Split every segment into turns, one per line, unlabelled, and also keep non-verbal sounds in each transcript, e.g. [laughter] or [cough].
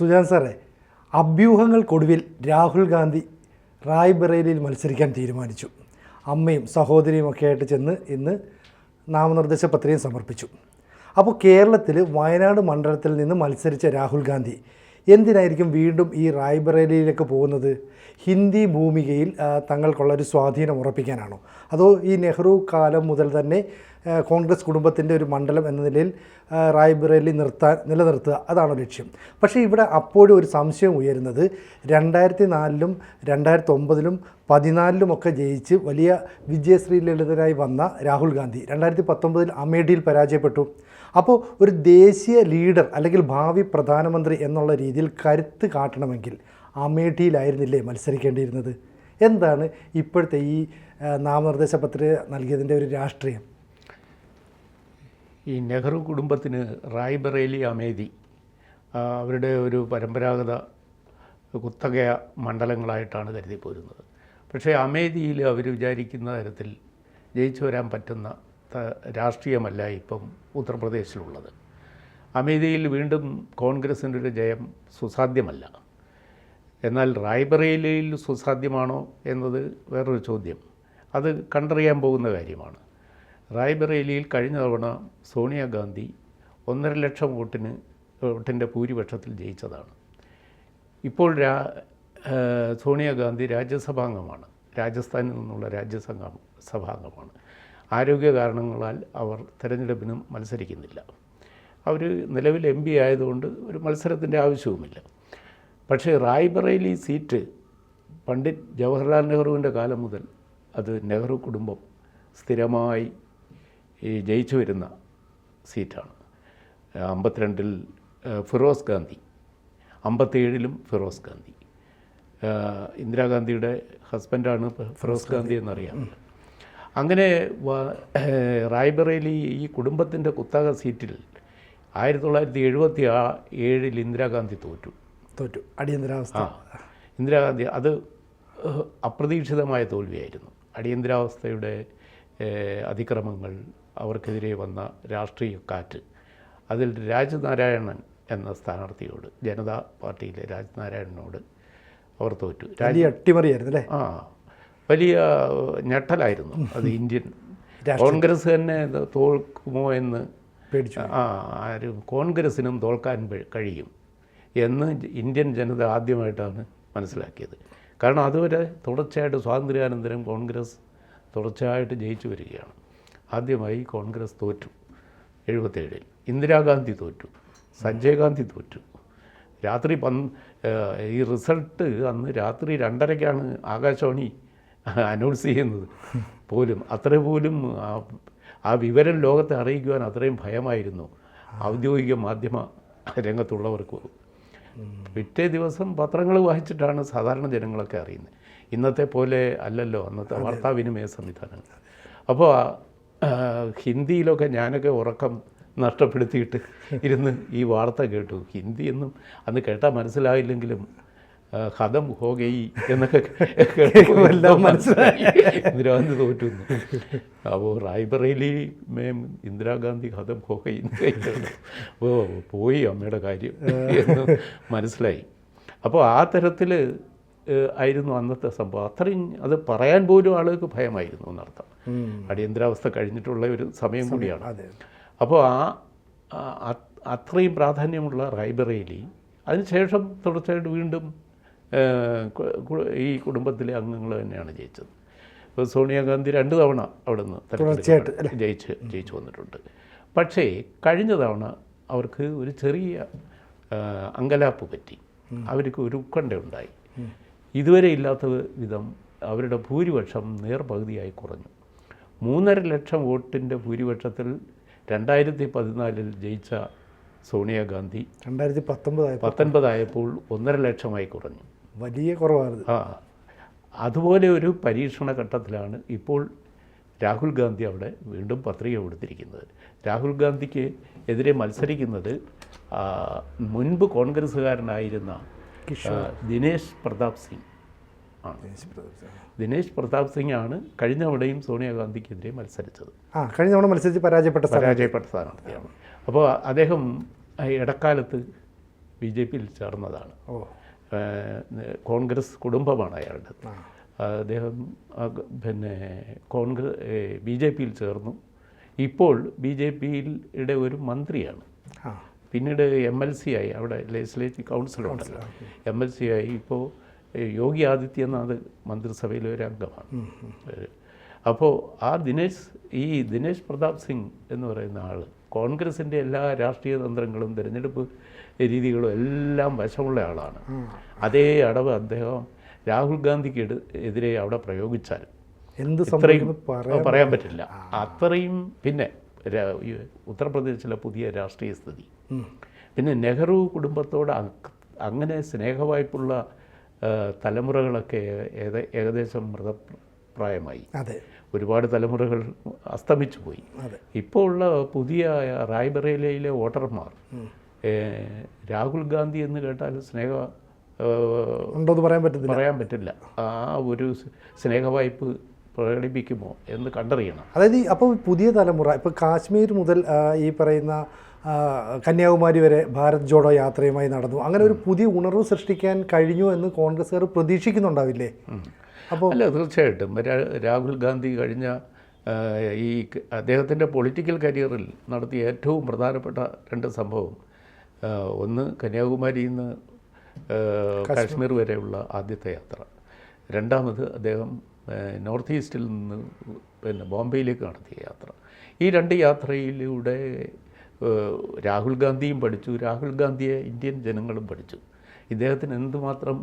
സുജാൻ സാറേ അഭ്യൂഹങ്ങൾക്കൊടുവിൽ രാഹുൽ ഗാന്ധി റായ്ബറേലിയിൽ മത്സരിക്കാൻ തീരുമാനിച്ചു. അമ്മയും സഹോദരിയും ഒക്കെ ആയിട്ട് ചെന്ന് ഇന്ന് നാമനിർദ്ദേശ പത്രികയും സമർപ്പിച്ചു. അപ്പോൾ കേരളത്തിൽ വയനാട് മണ്ഡലത്തിൽ നിന്ന് മത്സരിച്ച രാഹുൽ ഗാന്ധി എന്തിനായിരിക്കും വീണ്ടും ഈ റായ്ബറേലിയിലേക്ക് പോകുന്നത്? ഹിന്ദി ഭൂമികയിൽ തങ്ങൾക്കുള്ളൊരു സ്വാധീനം ഉറപ്പിക്കാനാണോ? അതോ ഈ നെഹ്റു കാലം മുതൽ തന്നെ കോൺഗ്രസ് കുടുംബത്തിന്റെ ഒരു മണ്ഡലം എന്ന നിലയിൽ റായ്ബറേലി നിർത്താൻ നിലനിർത്തുക. അതാണ് ലക്ഷ്യം. പക്ഷേ ഇവിടെ അപ്പോഴും ഒരു സംശയം ഉയരുന്നത് രണ്ടായിരത്തി നാലിലും രണ്ടായിരത്തി ഒമ്പതിലും പതിനാലിലുമൊക്കെ ജയിച്ച് വലിയ വിജയശ്രീ ലളിതരായി വന്ന രാഹുൽ ഗാന്ധി രണ്ടായിരത്തി പത്തൊമ്പതിൽ അമേഠിയിൽ പരാജയപ്പെട്ടു. അപ്പോൾ ഒരു ദേശീയ ലീഡർ അല്ലെങ്കിൽ ഭാവി പ്രധാനമന്ത്രി എന്നുള്ള രീതിയിൽ കരുത്ത് കാട്ടണമെങ്കിൽ അമേഠിയിലായിരുന്നില്ലേ മത്സരിക്കേണ്ടിയിരുന്നത്? എന്താണ് ഇപ്പോഴത്തെ ഈ നാമനിർദ്ദേശ പത്രിക നൽകിയതിന്റെ ഒരു രാഷ്ട്രീയം?
ഈ നെഹ്റു കുടുംബത്തിന് റായ്ബറേലി അമേദി അവരുടെ ഒരു പരമ്പരാഗത കുത്തക മണ്ഡലങ്ങളായിട്ടാണ് കരുതിപ്പോരുന്നത്. പക്ഷേ അമേദിയിൽ അവർ വിചാരിക്കുന്ന തരത്തിൽ ജയിച്ചു വരാൻ പറ്റുന്ന രാഷ്ട്രീയമല്ല ഇപ്പം ഉത്തർപ്രദേശിലുള്ളത്. അമേദിയിൽ വീണ്ടും കോൺഗ്രസിന്റെ ഒരു ജയം സുസാധ്യമല്ല. എന്നാൽ റായ്ബറേലിയിൽ സുസാധ്യമാണോ എന്നത് വേറൊരു ചോദ്യം. അത് കണ്ടറിയാൻ പോകുന്ന കാര്യമാണ്. റായ്ബറേലിയിൽ കഴിഞ്ഞ തവണ സോണിയാഗാന്ധി ഒന്നര ലക്ഷം വോട്ടിന് വോട്ടിന്റെ ഭൂരിപക്ഷത്തിൽ ജയിച്ചതാണ്. ഇപ്പോൾ രാ സോണിയാഗാന്ധി രാജ്യസഭാംഗമാണ്. രാജസ്ഥാനിൽ നിന്നുള്ള രാജ്യസഭ സഭാംഗമാണ്. ആരോഗ്യ കാരണങ്ങളാൽ അവർ തിരഞ്ഞെടുപ്പിനും മത്സരിക്കുന്നില്ല. അവർ നിലവിൽ എം പി ആയതുകൊണ്ട് ഒരു മത്സരത്തിന്റെ ആവശ്യവുമില്ല. പക്ഷേ റായ്ബറേലി സീറ്റ് പണ്ഡിറ്റ് ജവഹർലാൽ നെഹ്റുവിന്റെ കാലം മുതൽ അത് നെഹ്റു കുടുംബം സ്ഥിരമായി ഈ ജയിച്ചു വരുന്ന സീറ്റാണ്. അമ്പത്തിരണ്ടിൽ ഫിറോസ് ഗാന്ധി. അമ്പത്തേഴിലും ഫിറോസ് ഗാന്ധി. ഇന്ദിരാഗാന്ധിയുടെ ഹസ്ബൻഡാണ് ഫിറോസ് ഗാന്ധി എന്നറിയാം. അങ്ങനെ റായ്ബറേലി ഈ കുടുംബത്തിന്റെ കുത്തക സീറ്റിൽ ആയിരത്തി തൊള്ളായിരത്തി എഴുപത്തി ആ ഏഴിൽ ഇന്ദിരാഗാന്ധി തോറ്റു.
തോറ്റു. അടിയന്തരാവസ്ഥ.
ആ ഇന്ദിരാഗാന്ധി അത് അപ്രതീക്ഷിതമായ തോൽവിയായിരുന്നു. അടിയന്തരാവസ്ഥയുടെ അതിക്രമങ്ങൾ അവർക്കെതിരെ വന്ന രാഷ്ട്രീയ കാറ്റ്. അതിൽ രാജനാരായണൻ എന്ന സ്ഥാനാർത്ഥിയോട് ജനതാ പാർട്ടിയിലെ രാജനാരായണനോട് അവർ തോറ്റു.
രാജ്യ അട്ടിമറിയായിരുന്നു അല്ലേ?
ആ വലിയ ഞെട്ടലായിരുന്നു. അത് ഇന്ത്യൻ കോൺഗ്രസ് തന്നെ തോൽക്കുമോ എന്ന്
പേടിച്ചു
ആ ആരും കോൺഗ്രസിനും തോൽക്കാൻ കഴിയും എന്ന് ഇന്ത്യൻ ജനത ആദ്യമായിട്ടാണ് മനസ്സിലാക്കിയത്. കാരണം അതുവരെ തുടർച്ചയായിട്ട് സ്വാതന്ത്ര്യാനന്തരം കോൺഗ്രസ് തുടർച്ചയായിട്ട് ജയിച്ചു വരികയാണ്. ആദ്യമായി കോൺഗ്രസ് തോറ്റു. എഴുപത്തേഴിൽ ഇന്ദിരാഗാന്ധി തോറ്റു സഞ്ജയ് ഗാന്ധി തോറ്റു. രാത്രി പന് ഈ റിസൾട്ട് അന്ന് രാത്രി രണ്ടരയ്ക്കാണ് ആകാശവാണി അനൗൺസ് ചെയ്യുന്നത്. പോലും അത്ര പോലും ആ വിവരം ലോകത്തെ അറിയിക്കുവാൻ അത്രയും ഭയമായിരുന്നു ഔദ്യോഗിക മാധ്യമ രംഗത്തുള്ളവർക്ക്. പിറ്റേ ദിവസം പത്രങ്ങൾ വായിച്ചിട്ടാണ് സാധാരണ ജനങ്ങളൊക്കെ അറിയുന്നത്. ഇന്നത്തെ പോലെ അല്ലല്ലോ അന്നത്തെ വാർത്താവിനിമയ സംവിധാനങ്ങൾ. അപ്പോൾ ഹിന്ദിയിലൊക്കെ ഞാനൊക്കെ ഉറക്കം നഷ്ടപ്പെടുത്തിയിട്ട് ഇരുന്ന് ഈ വാർത്ത കേട്ടു. ഹിന്ദിയൊന്നും അന്ന് കേട്ടാൽ മനസ്സിലായില്ലെങ്കിലും ഹതം ഹോഗയി എന്നൊക്കെ എല്ലാം മനസ്സിലായി. ഇന്ദിരാഗാന്ധി തോറ്റു. അപ്പോൾ റായ്ബറേലി മേം ഇന്ദിരാഗാന്ധി ഹതം ഹോഗയി എന്ന് അപ്പോൾ ഓ പോയി അമ്മയുടെ കാര്യം എന്ന് മനസ്സിലായി. അപ്പോൾ ആ തരത്തിൽ ആയിരുന്നു അന്നത്തെ സംഭവം. അത്രയും അത് പറയാൻ പോലും ആളുകൾക്ക് ഭയമായിരുന്നു എന്നർത്ഥം. അടിയന്തരാവസ്ഥ കഴിഞ്ഞിട്ടുള്ള ഒരു സമയം കൂടിയാണ്. അപ്പോൾ ആ അത്രയും പ്രാധാന്യമുള്ള റായ്ബറേലി അതിനുശേഷം തുടർച്ചയായിട്ട് വീണ്ടും ഈ കുടുംബത്തിലെ അംഗങ്ങൾ തന്നെയാണ് ജയിച്ചത്. ഇപ്പോൾ സോണിയാഗാന്ധി രണ്ട് തവണ അവിടെ നിന്ന്
തുടർച്ചയായിട്ട്,
ജയിച്ച് ജയിച്ചു വന്നിട്ടുണ്ട്. പക്ഷേ കഴിഞ്ഞ തവണ അവർക്ക് ഒരു ചെറിയ അങ്കലാപ്പ് പറ്റി. അവർക്ക് ഒരു ഉത്കണ്ഠ ഉണ്ടായി. ഇതുവരെ ഇല്ലാത്ത വിധം അവരുടെ ഭൂരിപക്ഷം നേർപകുതിയായി കുറഞ്ഞു. മൂന്നര ലക്ഷം വോട്ടിന്റെ ഭൂരിപക്ഷത്തിൽ രണ്ടായിരത്തി പതിനാലിൽ ജയിച്ച സോണിയാഗാന്ധി
രണ്ടായിരത്തി പത്തൊമ്പതായി
പത്തൊൻപതായപ്പോൾ ഒന്നര ലക്ഷമായി കുറഞ്ഞു.
വലിയ കുറവാണ്
ആ അതുപോലെ ഒരു പരീക്ഷണ ഘട്ടത്തിലാണ് ഇപ്പോൾ രാഹുൽ ഗാന്ധി അവിടെ വീണ്ടും പത്രിക കൊടുത്തിരിക്കുന്നത്. രാഹുൽ ഗാന്ധിക്ക് എതിരെ മത്സരിക്കുന്നത് മുൻപ് കോൺഗ്രസ്സുകാരനായിരുന്ന ആ, ദിനേശ് പ്രതാപ് സിംഗ് ആണ്. ദിനേശ് പ്രതാപ് സിംഗ്. ആണ് കഴിഞ്ഞ തവണയും സോണിയാഗാന്ധിക്കെതിരെ മത്സരിച്ചത്.
ആ കഴിഞ്ഞ തവണ മത്സരിച്ച് പരാജയപ്പെട്ട
പരാജയപ്പെട്ട സ്ഥാനാർത്ഥിയാണ് അപ്പോൾ അദ്ദേഹം ഇടക്കാലത്ത് ബി ജെ പിയിൽ ചേർന്നതാണ്. കോൺഗ്രസ് കുടുംബമാണ് അയാളുടെ. അദ്ദേഹം പിന്നെ കോൺഗ്രസ് ബി ജെ പിയിൽ ചേർന്നു. ഇപ്പോൾ ബി ജെ പിയുടെ ഒരു മന്ത്രിയാണ്.
ആ.
പിന്നീട് എം എൽ സി ആയി. അവിടെ ലെജിസ്ലേറ്റീവ് കൗൺസിലുണ്ടല്ലോ എം എൽ സി ആയി. ഇപ്പോൾ യോഗി ആദിത്യനാഥ് മന്ത്രിസഭയിലെ ഒരു അംഗമാണ്. അപ്പോൾ ആ ദിനേശ് ഈ ദിനേശ് പ്രതാപ് സിംഗ് എന്ന് പറയുന്ന ആൾ കോൺഗ്രസിന്റെ എല്ലാ രാഷ്ട്രീയ തന്ത്രങ്ങളും തിരഞ്ഞെടുപ്പ് രീതികളും എല്ലാം വശമുള്ള ആളാണ്. അതേ അടവ് അദ്ദേഹം രാഹുൽ ഗാന്ധിക്ക് എതിരെ അവിടെ പ്രയോഗിച്ചാൽ
എന്ത് പറയാൻ
പറ്റില്ല. അത്രയും പിന്നെ ഉത്തർപ്രദേശിലെ പുതിയ രാഷ്ട്രീയ സ്ഥിതി. പിന്നെ നെഹ്റു കുടുംബത്തോട് അങ്ങനെ സ്നേഹവായ്പുള്ള തലമുറകളൊക്കെ ഏക- ഏകദേശം മൃതപ്രായമായി.
അതെ.
ഒരുപാട് തലമുറകൾ അസ്തമിച്ചു പോയി. ഇപ്പോൾ ഉള്ള പുതിയ റായ്ബറേലിയിലെ വോട്ടർമാർ രാഹുൽ ഗാന്ധി എന്ന് കേട്ടാൽ സ്നേഹ ഉണ്ടോ
എന്ന് പറയാൻ പറ്റില്ല
പറയാൻ പറ്റില്ല. ആ ഒരു സ്നേഹവായ്പ് പ്രകടിപ്പിക്കുമോ എന്ന് കണ്ടറിയണം.
അതായത് അപ്പോൾ പുതിയ തലമുറ ഇപ്പോൾ കാശ്മീർ മുതൽ ഈ പറയുന്ന കന്യാകുമാരി വരെ ഭാരത് ജോഡോ യാത്രയുമായി നടന്നു. അങ്ങനെ ഒരു പുതിയ ഉണർവ് സൃഷ്ടിക്കാൻ കഴിഞ്ഞു എന്ന് കോൺഗ്രസ്സുകാർ പ്രതീക്ഷിക്കുന്നുണ്ടാവില്ലേ? അപ്പോൾ
അല്ല തീർച്ചയായിട്ടും. രാഹുൽ ഗാന്ധി കഴിഞ്ഞ ഈ അദ്ദേഹത്തിന്റെ പൊളിറ്റിക്കൽ കരിയറിൽ നടത്തിയ ഏറ്റവും പ്രധാനപ്പെട്ട രണ്ട് സംഭവം. ഒന്ന് കന്യാകുമാരിയിൽ നിന്ന് കാശ്മീർ വരെയുള്ള ആദ്യത്തെ യാത്ര. രണ്ടാമത് അദ്ദേഹം നോർത്ത് ഈസ്റ്റിൽ നിന്ന് പിന്നെ ബോംബെയിലേക്ക് നടത്തിയ യാത്ര. ഈ രണ്ട് യാത്രയിലൂടെ രാഹുൽ ഗാന്ധിയും പഠിച്ചു. രാഹുൽ ഗാന്ധിയെ ഇന്ത്യൻ ജനങ്ങളും പഠിച്ചു. ഇദ്ദേഹത്തിന് എന്തുമാത്രം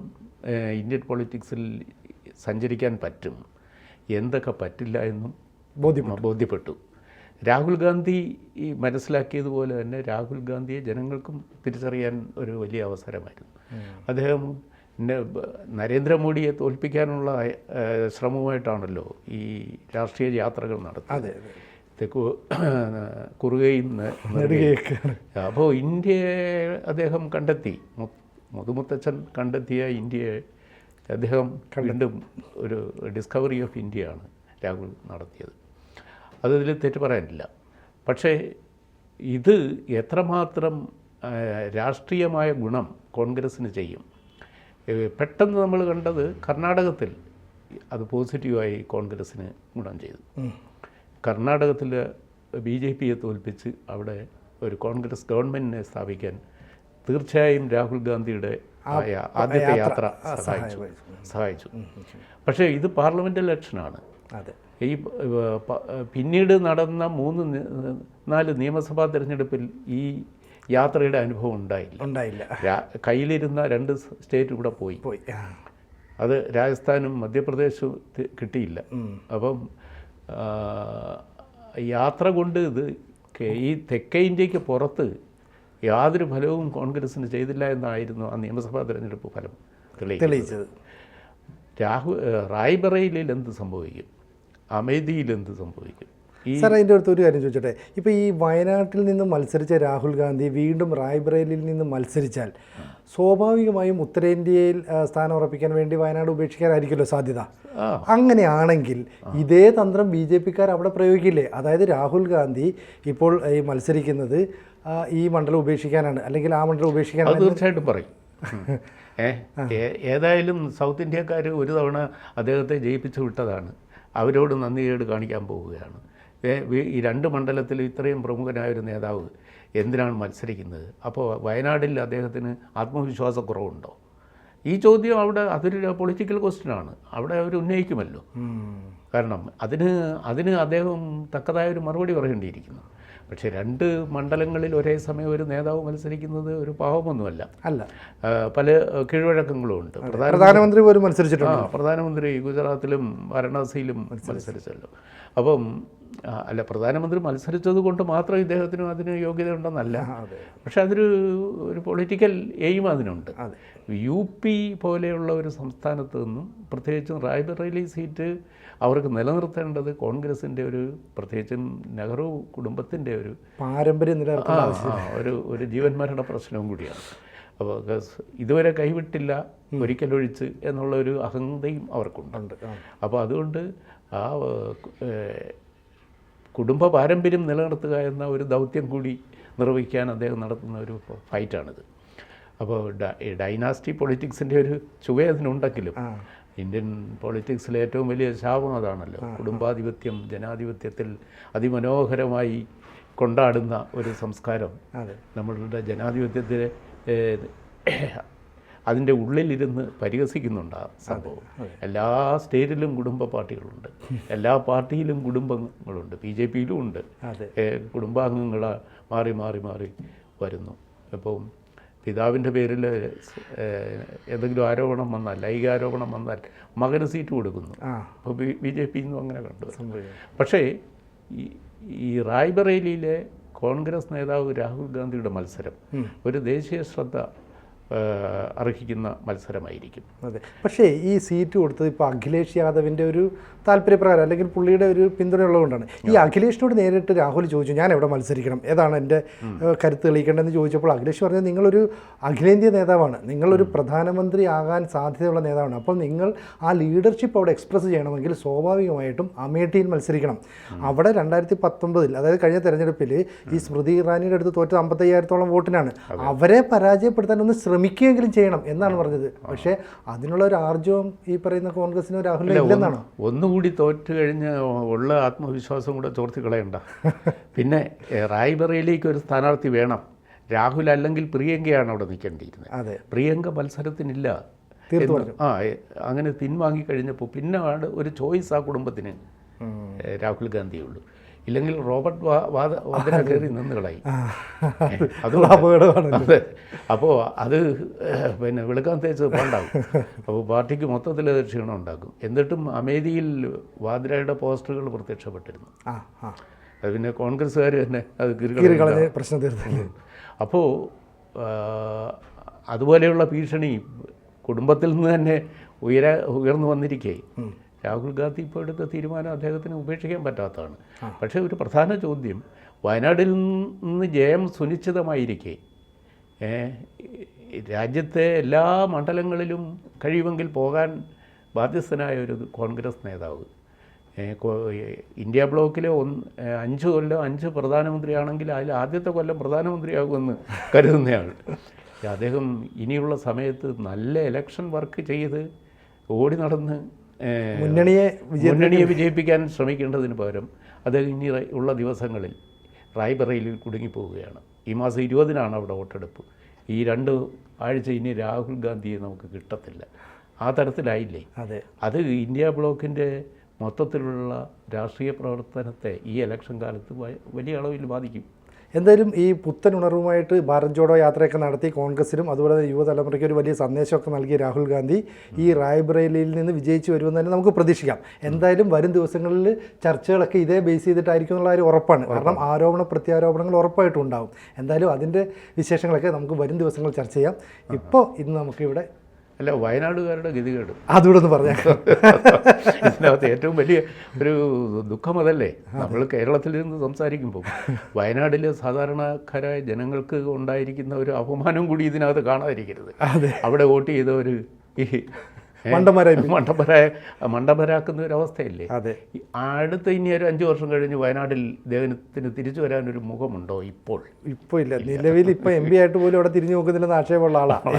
ഇന്ത്യൻ പൊളിറ്റിക്സിൽ സഞ്ചരിക്കാൻ പറ്റും എന്തൊക്കെ പറ്റില്ല എന്നും
ബോധ്യം
ബോധ്യപ്പെട്ടു. രാഹുൽ ഗാന്ധി ഈ മനസ്സിലാക്കിയതുപോലെ തന്നെ രാഹുൽ ഗാന്ധിയെ ജനങ്ങൾക്കും തിരിച്ചറിയാൻ ഒരു വലിയ അവസരമായിരുന്നു. അദ്ദേഹം നരേന്ദ്രമോദിയെ തോൽപ്പിക്കാനുള്ള ശ്രമമായിട്ടാണല്ലോ ഈ രാഷ്ട്രീയ യാത്രകൾ നടത്തുന്നത്.
അതെ അതെ.
തെക്കു കുറുകയും നെ- അപ്പോൾ ഇന്ത്യയെ അദ്ദേഹം കണ്ടെത്തി. മുതുമുത്തച്ഛൻ കണ്ടെത്തിയ ഇന്ത്യയെ അദ്ദേഹം വീണ്ടും ഒരു ഡിസ്കവറി ഓഫ് ഇന്ത്യയാണ് രാഹുൽ നടത്തിയത്. അതിൽ തെറ്റ് പറയാനില്ല. പക്ഷേ ഇത് എത്രമാത്രം രാഷ്ട്രീയമായ ഗുണം കോൺഗ്രസ്സിന് ചെയ്യും? പെട്ടെന്ന് നമ്മൾ കണ്ടത് കർണാടകത്തിൽ അത് പോസിറ്റീവായി കോൺഗ്രസ്സിന് ഗുണം ചെയ്തു. കർണാടകത്തിൽ ബി ജെ പിയെ തോൽപ്പിച്ച് അവിടെ ഒരു കോൺഗ്രസ് ഗവൺമെന്റിനെ സ്ഥാപിക്കാൻ തീർച്ചയായും രാഹുൽ ഗാന്ധിയുടെ ആയ ആദ്യത്തെ യാത്ര സഹായിച്ചു. സഹായിച്ചു. പക്ഷേ ഇത് പാർലമെന്റ് ഇലക്ഷനാണ്. ഈ പിന്നീട് നടന്ന മൂന്ന് നാല് നിയമസഭാ തിരഞ്ഞെടുപ്പിൽ ഈ യാത്രയുടെ അനുഭവം ഉണ്ടായില്ല.
ഉണ്ടായില്ല.
കയ്യിലിരുന്ന രണ്ട് സ്റ്റേറ്റ് കൂടെ പോയി.
പോയി
അത് രാജസ്ഥാനും മധ്യപ്രദേശും കിട്ടിയില്ല. അപ്പം യാത്ര കൊണ്ട് ഇത് ഈ തെക്കേ ഇന്ത്യയ്ക്ക് പുറത്ത് യാതൊരു ഫലവും കോൺഗ്രസ്സിന് ചെയ്തില്ല എന്നായിരുന്നു ആ നിയമസഭാ തെരഞ്ഞെടുപ്പ് ഫലം
തെളിയിച്ചത്.
രാഹുൽ റായ്ബറയിലെന്ത് എന്ത് സംഭവിക്കും? അമേധിയിൽ എന്ത് സംഭവിക്കും?
സാർ അതിന്റെ അടുത്ത് ഒരു കാര്യം ചോദിച്ചോട്ടെ? ഇപ്പോൾ ഈ വയനാട്ടിൽ നിന്ന് മത്സരിച്ച രാഹുൽ ഗാന്ധി വീണ്ടും റായ്ബറേലിയിൽ നിന്ന് മത്സരിച്ചാൽ സ്വാഭാവികമായും ഉത്തരേന്ത്യയിൽ സ്ഥാനം ഉറപ്പിക്കാൻ വേണ്ടി വയനാട് ഉപേക്ഷിക്കാനായിരിക്കുമല്ലോ സാധ്യത. അങ്ങനെയാണെങ്കിൽ ഇതേ തന്ത്രം ബി ജെ പിക്കാർ അവിടെ പ്രയോഗിക്കില്ലേ? അതായത് രാഹുൽ ഗാന്ധി ഇപ്പോൾ ഈ മത്സരിക്കുന്നത് ഈ മണ്ഡലം ഉപേക്ഷിക്കാനാണ് അല്ലെങ്കിൽ ആ മണ്ഡലം ഉപേക്ഷിക്കാനാണ്
തീർച്ചയായിട്ടും പറയും. [laughs] ഏതായാലും സൗത്ത് ഇന്ത്യക്കാർ ഒരു തവണ അദ്ദേഹത്തെ ജയിപ്പിച്ചു വിട്ടതാണ്. അവരോട് നന്ദികേട് കാണിക്കാൻ പോവുകയാണ്. ഈ രണ്ട് മണ്ഡലത്തിൽ ഇത്രയും പ്രമുഖനായ ഒരു നേതാവ് എന്തിനാണ് മത്സരിക്കുന്നത്? അപ്പോൾ വയനാടിൽ അദ്ദേഹത്തിന് ആത്മവിശ്വാസക്കുറവുണ്ടോ ഈ ചോദ്യം അവിടെ അതൊരു പൊളിറ്റിക്കൽ ക്വസ്റ്റ്യനാണ് അവിടെ അവർ ഉന്നയിക്കുമല്ലോ. കാരണം അതിന് അതിന് അദ്ദേഹം തക്കതായ ഒരു മറുപടി പറയേണ്ടിയിരിക്കുന്നു. പക്ഷേ രണ്ട് മണ്ഡലങ്ങളിൽ ഒരേ സമയം ഒരു നേതാവ് മത്സരിക്കുന്നത് ഒരു പാവമൊന്നുമല്ല.
അല്ല.
പല കീഴ്വഴക്കങ്ങളും ഉണ്ട്.
പ്രധാനമന്ത്രി പോലും മത്സരിച്ചിട്ടുണ്ട്.
പ്രധാനമന്ത്രി ഗുജറാത്തിലും വാരണാസിയിലും മത്സരിച്ചല്ലോ. അപ്പം അല്ല പ്രധാനമന്ത്രി മത്സരിച്ചത് കൊണ്ട് മാത്രം ഇദ്ദേഹത്തിന് അതിന് യോഗ്യത ഉണ്ടെന്നല്ല പക്ഷെ അതൊരു ഒരു പൊളിറ്റിക്കൽ എയിം അതിനുണ്ട്.
അതെ.
യു പി പോലെയുള്ള ഒരു സംസ്ഥാനത്ത് നിന്നും പ്രത്യേകിച്ചും റായ്ബറേലി സീറ്റ് അവർക്ക് നിലനിർത്തേണ്ടത് കോൺഗ്രസിന്റെ ഒരു പ്രത്യേകിച്ചും നെഹ്റു കുടുംബത്തിന്റെ ഒരു
പാരമ്പര്യം
ഒരു ഒരു ജീവൻ മരണ പ്രശ്നവും കൂടിയാണ്. അപ്പോൾ ഇതുവരെ കൈവിട്ടില്ല ഒരിക്കലൊഴിച്ച് എന്നുള്ള ഒരു അഹന്തയും അവർക്കുണ്ട്. അപ്പോൾ അതുകൊണ്ട് ആ കുടുംബ പാരമ്പര്യം നിലനിർത്തുക എന്ന ഒരു ദൗത്യം കൂടി നിർവഹിക്കാൻ അദ്ദേഹം നടത്തുന്ന ഒരു ഫൈറ്റാണിത്. അപ്പോൾ ഡൈനാസ്റ്റി പൊളിറ്റിക്സിന്റെ ഒരു ചുവ അതിനുണ്ടെങ്കിലും ഇന്ത്യൻ പൊളിറ്റിക്സിലെ ഏറ്റവും വലിയ ശാപം അതാണല്ലോ. കുടുംബാധിപത്യം ജനാധിപത്യത്തിൽ അതിമനോഹരമായി കൊണ്ടാടുന്ന ഒരു സംസ്കാരം നമ്മളുടെ ജനാധിപത്യത്തിലെ അതിന്റെ ഉള്ളിലിരുന്ന് പരിഹസിക്കുന്നുണ്ട് ആ സംഭവം. എല്ലാ സ്റ്റേറ്റിലും കുടുംബ പാർട്ടികളുണ്ട്. എല്ലാ പാർട്ടിയിലും കുടുംബങ്ങളുണ്ട്. ബി ജെ പിയിലും ഉണ്ട്. കുടുംബാംഗങ്ങൾ മാറി മാറി മാറി വരുന്നു. അപ്പം പിതാവിന്റെ പേരിൽ എന്തെങ്കിലും ആരോപണം വന്നാൽ ലൈംഗികാരോപണം വന്നാൽ മകന് സീറ്റ് കൊടുക്കുന്നു. അപ്പോൾ ബി ജെ പി എന്നും അങ്ങനെ കണ്ടു. പക്ഷേ ഈ റായ്ബറേലിയിലെ കോൺഗ്രസ് നേതാവ് രാഹുൽ ഗാന്ധിയുടെ മത്സരം ഒരു ദേശീയ ശ്രദ്ധ അർഹിക്കുന്ന മത്സരമായിരിക്കും.
അതെ. പക്ഷേ ഈ സീറ്റ് കൊടുത്തത് ഇപ്പോൾ അഖിലേഷ് യാദവിന്റെ ഒരു താല്പര്യപ്രകാരം അല്ലെങ്കിൽ പുള്ളിയുടെ ഒരു പിന്തുണയുള്ളതുകൊണ്ടാണ്. ഈ അഖിലേഷിനോട് നേരിട്ട് രാഹുൽ ചോദിച്ചു ഞാൻ എവിടെ മത്സരിക്കണം? ഏതാണ് എന്റെ കരുത്ത് തെളിയിക്കേണ്ടതെന്ന് ചോദിച്ചപ്പോൾ അഖിലേഷ് പറഞ്ഞത് നിങ്ങളൊരു അഖിലേന്ത്യാ നേതാവാണ്. നിങ്ങളൊരു പ്രധാനമന്ത്രി ആകാൻ സാധ്യതയുള്ള നേതാവാണ്. അപ്പോൾ നിങ്ങൾ ആ ലീഡർഷിപ്പ് അവിടെ എക്സ്പ്രസ് ചെയ്യണമെങ്കിൽ സ്വാഭാവികമായിട്ടും അമേഠിയിൽ മത്സരിക്കണം. അവിടെ രണ്ടായിരത്തി പത്തൊമ്പതിൽ അതായത് കഴിഞ്ഞ തെരഞ്ഞെടുപ്പിൽ ഈ സ്മൃതി ഇറാനിയുടെ അടുത്ത് തോറ്റത് അമ്പത്തയ്യായിരത്തോളം വോട്ടിനാണ്. അവരെ പരാജയപ്പെടുത്താൻ ഒന്ന് ശ്രമിക്കുകയെങ്കിലും ചെയ്യണം എന്നാണ് പറഞ്ഞത്. പക്ഷേ അതിനുള്ള ഒരു ആർജവം ഈ പറയുന്ന കോൺഗ്രസിന് രാഹുലിനോ ഇല്ലെന്നാണോ?
ഒന്നുകൂടി തോറ്റു കഴിഞ്ഞ് ഉള്ള ആത്മവിശ്വാസം കൂടെ ചോർത്തി കളയണ്ട. [laughs] പിന്നെ റായ്ബറയിലേക്ക് ഒരു സ്ഥാനാർത്ഥി വേണം. രാഹുൽ അല്ലെങ്കിൽ പ്രിയങ്കയാണ് അവിടെ നിൽക്കേണ്ടിയിരുന്നത്.
അതെ.
പ്രിയങ്ക മത്സരത്തിനില്ല ആ അങ്ങനെ പിൻവാങ്ങി കഴിഞ്ഞപ്പോൾ പിന്നെ ആണ് ഒരു ചോയ്സ് ആ കുടുംബത്തിന് രാഹുൽ ഗാന്ധിയേ ഉള്ളൂ. ഇല്ലെങ്കിൽ റോബർട്ട് വാദ വാദന കയറി നിന്ന് കളയും. അത്
അപകടമാണ്
അതെ. അപ്പോൾ അത് പിന്നെ വെളുക്കാൻ തേച്ച് പണ്ടാകും അപ്പോൾ പാർട്ടിക്ക് മൊത്തത്തിൽ അത് ക്ഷീണം ഉണ്ടാക്കും. എന്നിട്ടും അമേരിയിൽ വാദ്രയുടെ പോസ്റ്ററുകൾ പ്രത്യക്ഷപ്പെട്ടിരുന്നു. അത് പിന്നെ കോൺഗ്രസ്സുകാർ തന്നെ അത്
കീറി
കീറി
പ്രശ്നം തീർന്നു
അപ്പോൾ അതുപോലെയുള്ള ഭീഷണി കുടുംബത്തിൽ നിന്ന് തന്നെ ഉയര ഉയർന്നു വന്നിരിക്കേ. രാഹുൽ ഗാന്ധി ഇപ്പോൾ എടുത്ത തീരുമാനം അദ്ദേഹത്തിന് ഉപേക്ഷിക്കാൻ പറ്റാത്തതാണ്. പക്ഷേ ഒരു പ്രധാന ചോദ്യം വയനാട്ടിൽ നിന്ന് ജയം സുനിശ്ചിതമായിരിക്കെ രാജ്യത്തെ എല്ലാ മണ്ഡലങ്ങളിലും കഴിയുമെങ്കിൽ പോകാൻ ബാധ്യസ്ഥനായ ഒരു കോൺഗ്രസ് നേതാവ്. ഇന്ത്യ ബ്ലോക്കിലെ ഒന്ന് അഞ്ച് കൊല്ലം അഞ്ച് പ്രധാനമന്ത്രിയാണെങ്കിൽ അതിൽ ആദ്യത്തെ കൊല്ലം പ്രധാനമന്ത്രിയാകുമെന്ന് കരുതുന്നയാൾ. അദ്ദേഹം ഇനിയുള്ള സമയത്ത് നല്ല ഇലക്ഷൻ വർക്ക് ചെയ്ത് ഓടി നടന്ന്
മുന്നണിയെ
മുന്നണിയെ വിജയിപ്പിക്കാൻ ശ്രമിക്കേണ്ടതിന് പകരം അദ്ദേഹം ഇനി ഉള്ള ദിവസങ്ങളിൽ റായ്ബറയിൽ കുടുങ്ങിപ്പോവുകയാണ്. ഈ മാസം ഇരുപതിനാണ് അവിടെ വോട്ടെടുപ്പ്. ഈ രണ്ട് ആഴ്ച ഇനി രാഹുൽ ഗാന്ധിയെ നമുക്ക് കിട്ടത്തില്ല. ആ തരത്തിലായില്ലേ?
അതെ.
അത് ഇന്ത്യ ബ്ലോക്കിന്റെ മൊത്തത്തിലുള്ള രാഷ്ട്രീയ പ്രവർത്തനത്തെ ഈ ഇലക്ഷൻ കാലത്ത് വലിയ അളവിൽ ബാധിക്കും.
എന്തായാലും ഈ പുത്തൻ ഉണർവുമായിട്ട് ഭാരത് ജോഡോ യാത്രയൊക്കെ നടത്തി കോൺഗ്രസിനും അതുപോലെ തന്നെ യുവതലമുറയ്ക്ക് ഒരു വലിയ സന്ദേശമൊക്കെ നൽകിയ രാഹുൽ ഗാന്ധി ഈ റായ്ബറേലിയിൽ നിന്ന് വിജയിച്ചു വരുമെന്ന് തന്നെ നമുക്ക് പ്രതീക്ഷിക്കാം. എന്തായാലും വരും ദിവസങ്ങളിൽ ചർച്ചകളൊക്കെ ഇതേ ബേസ് ചെയ്തിട്ടായിരിക്കും എന്നുള്ള ഒരു ഉറപ്പാണ്. കാരണം ആരോപണ പ്രത്യാരോപണങ്ങൾ ഉറപ്പായിട്ടും ഉണ്ടാവും. എന്തായാലും അതിന്റെ വിശേഷങ്ങളൊക്കെ നമുക്ക് വരും ദിവസങ്ങൾ ചർച്ച ചെയ്യാം. ഇപ്പോൾ ഇന്ന് നമുക്കിവിടെ
അല്ല വയനാടുകാരുടെ ഗതികേട്.
അതുകൂടെ ഒന്ന് പറഞ്ഞാൽ
ഇതിനകത്ത് ഏറ്റവും വലിയ ഒരു ദുഃഖം അതല്ലേ? നമ്മൾ കേരളത്തിൽ നിന്ന് സംസാരിക്കുമ്പോൾ വയനാട്ടിലെ സാധാരണക്കാരായ ജനങ്ങൾക്ക് ഉണ്ടായിരിക്കുന്ന ഒരു അപമാനം കൂടി ഇതിനകത്ത് കാണാതിരിക്കരുത്. അവിടെ വോട്ട് ചെയ്തവർ ഈ ഏ,
മണ്ടന്മാരായി
മണ്ടന്മാരായ മണ്ടന്മാരാക്കുന്ന ഒരു അവസ്ഥയല്ലേ
അതെ.
അടുത്ത ഇനി ഒരു അഞ്ച് വർഷം കഴിഞ്ഞ് വയനാട്ടിൽ ദേവനത്തിന് തിരിച്ചു വരാനൊരു മുഖമുണ്ടോ ഇപ്പോൾ?
ഇപ്പോൾ ഇല്ല. നിലവിൽ ഇപ്പോൾ എം പി ആയിട്ട് പോലും അവിടെ തിരിഞ്ഞു നോക്കുന്നില്ലെന്ന് ആക്ഷേപമുള്ള ആളാണ്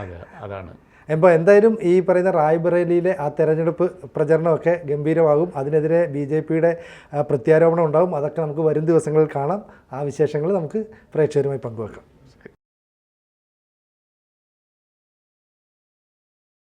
അതെ അതാണ്.
അപ്പോൾ എന്തായാലും ഈ പറയുന്ന റായ്ബറേലിയിലെ ആ തെരഞ്ഞെടുപ്പ് പ്രചരണമൊക്കെ ഗംഭീരമാകും. അതിനെതിരെ ബി ജെ പിയുടെ പ്രത്യാരോപണം ഉണ്ടാകും. അതൊക്കെ നമുക്ക് വരും ദിവസങ്ങളിൽ കാണാം. ആ വിശേഷങ്ങൾ നമുക്ക് പ്രേക്ഷകരുമായി പങ്കുവെക്കാം.